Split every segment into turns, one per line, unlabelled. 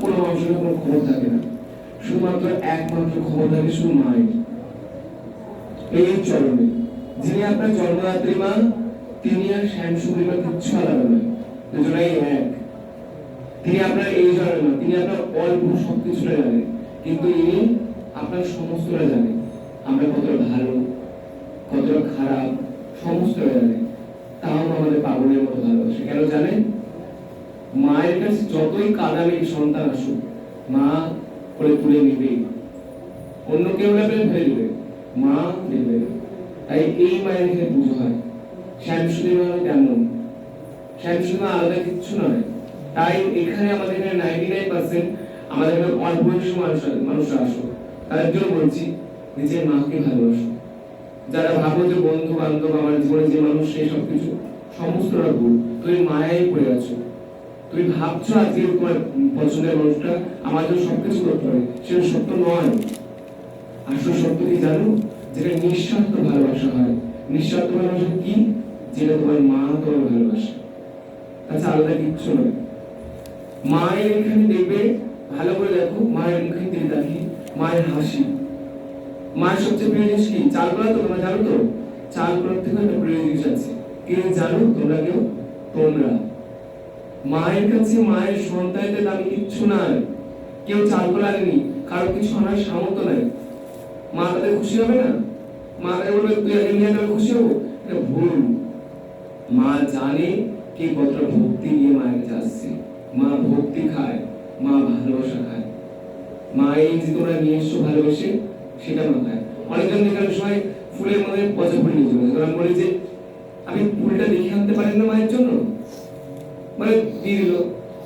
কোনো মানুষের কোনো খবর থাকে না। শুধুমাত্র একমাত্র খবর থাকে শুধু মায়ের এই চরণে। যিনি আপনার জন্মদাত্রী মা, তিনি আর শ্যাম সুন্দরী কিচ্ছু আলাদা নয়। দুজনাই এক। তিনি আপনার এই জন্মের মা তিনি আপনার অল্প সবকিছুটা জানেন। কিন্তু ইনি আপনার সমস্তটা জানেন। আমরা কতটা ভালো, কতটা খারাপ, সমস্তটা জানেন। তাও আমাদের পাগলের মতো ভালোবাসে। কেন জানেন? কাছে যতই কাদামি সন্তান আসুক, মা করে তুলে নিবে। অন্য কেউ না পেলে ফেলে দিবে। মা দেবে। তাই এই মায়ের এখানে পুজো হয়। শ্যামসুদী মা তেমন শ্যামসুদী আলাদা কিচ্ছু নয়। তাই এখানে আমাদের এখানে নাইনটি নাইন পার্সেন্ট আমাদের এখানে অল্প বয়সী মানুষ মানুষরা আসো তাদের জন্য বলছি, নিজের মাকে ভালোবাসো। যারা ভাবো যে বন্ধু বান্ধব আমার জীবনে যে মানুষ সেই সব কিছু সমস্তটা ভুল। তুমি মায়াই পড়ে আছো। তুমি ভাবছ আজকে তোমার পছন্দের মানুষটা আমার জন্য সবকিছু করতে পারে। সেটা সত্য নয়। আসল সত্য কি জানো? যেটা নিঃস্বার্থ ভালোবাসা হয়। নিঃস্বার্থ ভালোবাসা কি? যেটা তোমার মা তোমার ভালোবাসে। আচ্ছা আলাদা কিচ্ছু নয়। মায়ের এখানে দেখবে, ভালো করে দেখো, মায়ের মুখে তেল দেখি, মায়ের হাসি। মায়ের সবচেয়ে প্রিয় জিনিস কি? চাল করা তোমরা জানো তো? চাল করার থেকে একটা প্রিয় জিনিস আছে। কে জানো? তোমরা কেউ? তোমরা। মায়ের কাছে মায়ের সন্তানদের দামি কিচ্ছু নাই। কেউ চাল করে আনেনি, কারও কিছু আনার সামর্থ্য নাই। মা তাদের খুশি হবে না? মা তাদের বলবে, তুই আগে নিয়ে গেলে খুশি হব। এটা ভুল। মা জানে কে কতটা ভক্তি নিয়ে মায়ের কাছে আসছে। মা ভক্তি খায়, মা ভালোবাসা খায়। মা এই যে তোমরা নিয়ে এসছো ভালোবেসে, সেটা মা খায়। অনেকজন দেখার সময় ফুলের মধ্যে পচা ফুল নিয়ে চলে। আমি বলি যে, আমি ফুলটা দেখে আনতে পারি না মায়ের জন্য? মানে দিয়ে দিল?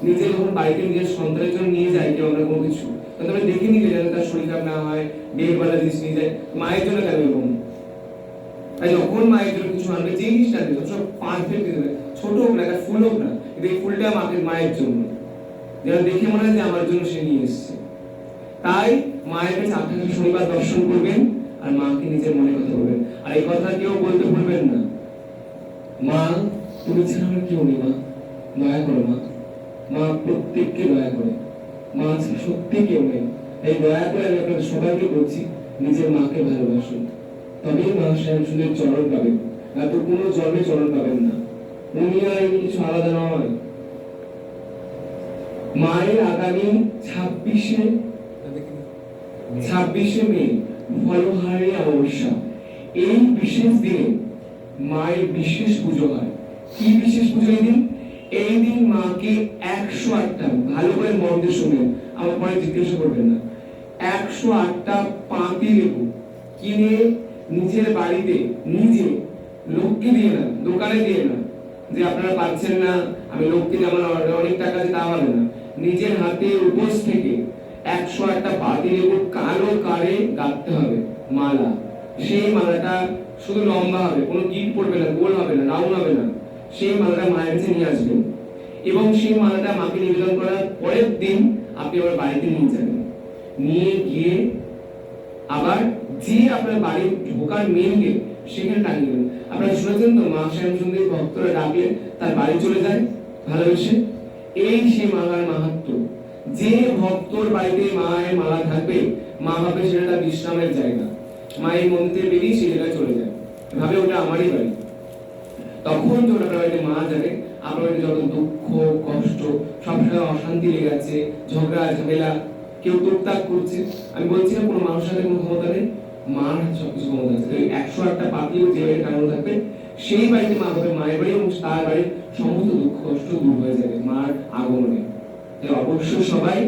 নিজে যখন বাড়িতে নিজের সন্তানের জন্য নিয়ে যায় কেউ আমরা কোনো কিছু তখন দেখে নিতে যাতে তার শরীর খারাপ না হয়, বিয়ের বেলা জিনিস নিয়ে যায়, মায়ের জন্য কেন এরকম? তাই যখন মায়ের জন্য কিছু আনবে যে জিনিসটা আনবে সব পারফেক্ট দিতে ছোট হোক না ফুল হোক না, কিন্তু এই ফুলটা মাকে মায়ের জন্য। যেন দেখে মনে হয় যে আমার জন্য সে নিয়ে এসেছে। তাই মায়ের কাছে আপনাকে শনিবার দর্শন করবেন, আর মাকে নিজের মনে কথা বলবেন। আর এই কথা কেউ বলতে ভুলবেন না। মা, তুমি ছাড়া কেউ নেই, মা। দয়া করো মা। মা, প্রত্যেককে দয়া করে। মা ছাড়া সত্যি কেউ নেই। এই দয়া করে আমি আপনাদের সবাইকে বলছি, নিজের মাকে ভালোবাসুন। তবেই মা শ্যামসুন্দর চরণ পাবেন। না তো কোনো জন্মে চরণ পাবেন না। উনি আর কিছু আলাদা নয়। মায়ের আগামী ছাব্বিশে ছাব্বিশে মে, ফলহারে অমাবস্যা। এই বিশেষ দিনে মায়ের বিশেষ পুজো হয়। কি বিশেষ পুজো এই দিন? এই দিন মাকে একশো আটটা, ভালো করে মন দিয়ে শুনবেন আমার পরে জিজ্ঞাসা করবেন না। একশো আটটা পাঁতি লেবু কিনে নিজের বাড়িতে, নিজে লোককে দিয়ে না, দোকানে দিয়ে না, যে আপনারা পাচ্ছেন না, আমি লোককে আমার অনেক টাকা দিয়ে তা হবে না। নিজের হাতে উপোস থেকে একশো একটা পাতি লেবু কালো কারে গাঁথতে হবে, মালা। সেই মালাটা শুধু লম্বা হবে, কোনো গিট পড়বে না, গোল হবে না, রাউন্ড হবে না। সেই মালাটা মায়ের কাছে নিয়ে আসবেন। এবং সেই মালাটা মাকে নিবেদন করার পরের দিন আপনি আবার বাড়িতে নিয়ে যাবেন। নিয়ে গিয়ে আবার যে আপনার বাড়ি ঢোকার মেন গেট সেখানে টাঙিয়ে দেবেন। আপনারা শুনেছেন তো, মা শ্যাম সুন্দরী ভক্তরা ডাকলে তার বাড়ি চলে যায়। ভালোবেসে। এই সেই মালার মাহাত্ম। যে ভক্তর বাড়িতে মায়ের মালা থাকবে, মা ভাবে সেটা বিশ্রামের জায়গা। মা এই মন্দিরে বেরিয়ে সেই জায়গায় চলে যায়। ভাবে ওটা আমারই বাড়ি। তখন যখন আপনার বাড়িতে মা যাবে আপনার বাড়িতে যত দুঃখ, কষ্ট সবসময় অশান্তি লেগে আছে, ঝগড়া, ঝামেলা, কেউ তোকতাক করছে। আমি বলছি না কোনো মানুষের হাতে কোনো ক্ষমতা নেই, মার হাতে সবকিছু ক্ষমতা আছে। একশো আটটা পাতিও যে বাড়িতে টাঙানো থাকবে, সেই বাড়িতে মা হবে মায়ের বাড়ি এবং তার বাড়ির সমস্ত দুঃখ, কষ্ট দূর হয়ে যাবে, মার আগমনে। তাই অবশ্যই সবাই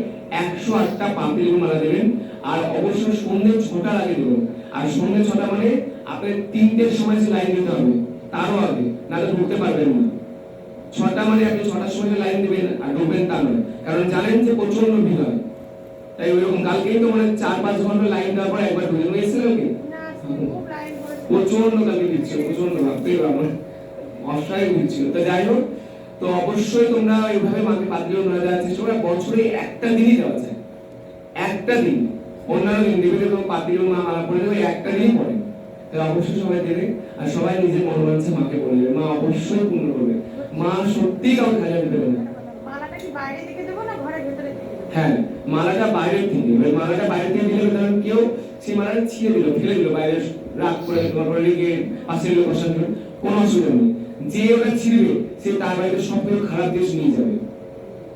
একশো আটটা পাপড়ি মালা দেবেন আর অবশ্যই সন্ধ্যে ছটার আগে দেবেন আর সন্ধ্যে ছটা মানে আপনার তিনটের সময় যে লাইন দিতে হবে। তারও আগে নাহলে ঢুকতে পারবেন না। ছটা মানে আপনি ছটার সময় লাইন দেবেন আর ঢুকবেন তা নয় কারণ জানেন যে প্রচণ্ড ভিড় হয়। তাই ওইরকম কালকেই তো মানে চার পাঁচ ঘণ্টা লাইন দেওয়ার পর একবার ঢুকে নিয়ে এসেছিলেন কি?
না খুব লাইন করে
প্রচণ্ড কালকে দিচ্ছে প্রচণ্ড ভাবতে আমার। অস্বাভাবিক দিচ্ছিল তো যাই হোক তো অবশ্যই তোমরা এইভাবে মাকে পাত্রীয় না দেওয়ার চেষ্টা করে বছরে একটা দিনই দেওয়া যায়। একটা দিন। অন্যান্য দিন দেবে পাত্রীয় মা মালা পড়ে দেবে একটা দিনই পড়ে। অবশ্যই সবাই দেবে আর সবাই নিজের মনোবাঞ্ছা মাকে বলে দেবে। মা অবশ্যই পূর্ণ করবে। মা সত্যি কাউকে
বাইরে ভেতরে দিকে দেবো?
হ্যাঁ মালাটা বাইরের থেকে এবার মালাটা বাইরে থেকে দিলে ধরেন কেউ সেই মালাটা ছিঁড়ে দিল ফেলে দিল বাইরে রাগ করে তারপরে লেগে পাশের লোক অশান্তি কোনো অসুবিধা নেই। যে ওটা ছিঁড়বে সে তার বাড়িতে সব থেকে খারাপ জিনিস নিয়ে যাবে।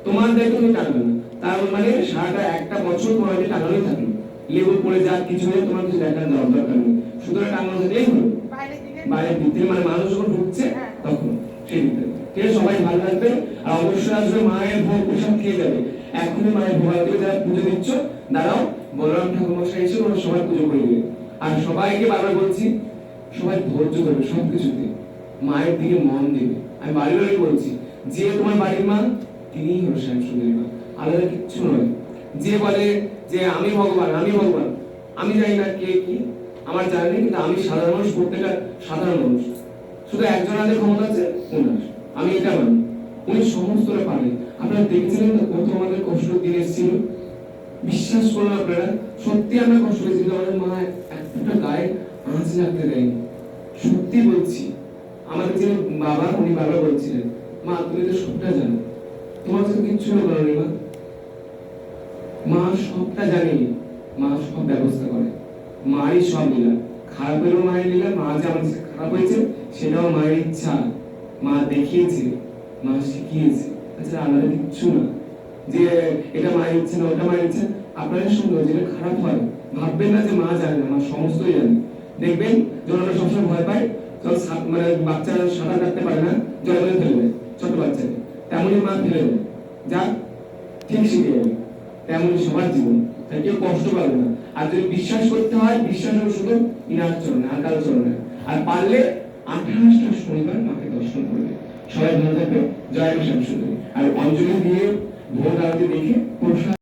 তোমার দায়িত্ব তুমি টানবে না। তার মানে সারাটা একটা বছর তোমার বাড়িতে টাঙানোই থাকল। লেবু পড়ে যাক কিছু হয়ে তোমার কিছু দেখার দরকার নেই। সুতরাং টাঙানো থাকলেই হলো
বাইরের দিকে
থেকে মানে মানুষ যখন ঢুকছে তখন সেই দিক থেকে সবাই ভালো থাকবে? আর অবশ্যই আসবে মায়ের ভোগ প্রসাদ খেয়ে যাবে। এখনই মায়ের ভোগ আগে যারা পুজো দিচ্ছ দাঁড়াও বলরাম ঠাকুর মশাই এসে ওরা সবাই পুজো করে দিবে। আর সবাইকে বারবার বলছি সবাই ধৈর্য ধরবে সব কিছুতে মায়ের দিকে মন দেবে। আমি বাড়ির বাড়ি বলছি যে তোমার বাড়ির মা তিনিই হলো শ্যাম সুন্দরী মা। আলাদা কিচ্ছু নয়। যে বলে যে আমি ভগবান আমি ভগবান। আমি জানি না কে কি, আমার জানা কিন্তু আমি সাধারণ মানুষ, প্রত্যেকটা সাধারণ মানুষ। শুধু একজন আগে ক্ষমতা আছে আমি এটা মানি। উনি সমস্তটা পারেন আপনারা দেখেছিলেন তো কত আমাদের কষ্ট দিন এসেছিল? বিশ্বাস করুন আপনারা, সত্যি আমরা কষ্ট পেয়েছি আমাদের মা একটা গায়ে আঁচ লাগতে দেয়নি। সত্যি বলছি, আমাদের যে বাবা, উনি বাবা বলছিলেন, মা, তুমি তো সবটা জানো। তোমার তো কিচ্ছু না করেনি মা। মা সবটা জানে মা সব ব্যবস্থা করে মারই সব লীলা। খারাপেরও মায়ের লীলা, মা যে আমার খারাপ হয়েছে, সেটাও মায়ের ইচ্ছা। মা দেখিয়েছে, মা শিখিয়েছে। আচ্ছা আলাদা কিচ্ছু না। যে এটা মায়ের ইচ্ছে না, ওটা মায়ের ইচ্ছে আপনাদের সঙ্গে যেটা খারাপ হয়, ভাববেন না যে মা জানে না, মা সমস্তই জানে। দেখবেন যখন আমরা সবসময় ভয় পাই তখন সা- মানে বাচ্চারা সাঁতার কাটতে পারে না জলে ফেলে দেয়, ছোট বাচ্চাকে। তেমনই মা ফেলে দেয়। যা ঠিক শিখে যাবে তেমনই সবার জীবন। তাই কেউ কষ্ট পাবে না। আর যদি বিশ্বাস করতে হয়, বিশ্বাস হবে শুধু ইনার চরণে আর কারও চরণে। আর পারলে আঠাশটা শনিবার মাকে দর্শন করবে। সবাই ভালো থাকবে। জয় শ্যাম আর অঞ্জলি দিয়ে ভোর আরতি দেখে প্রসাদ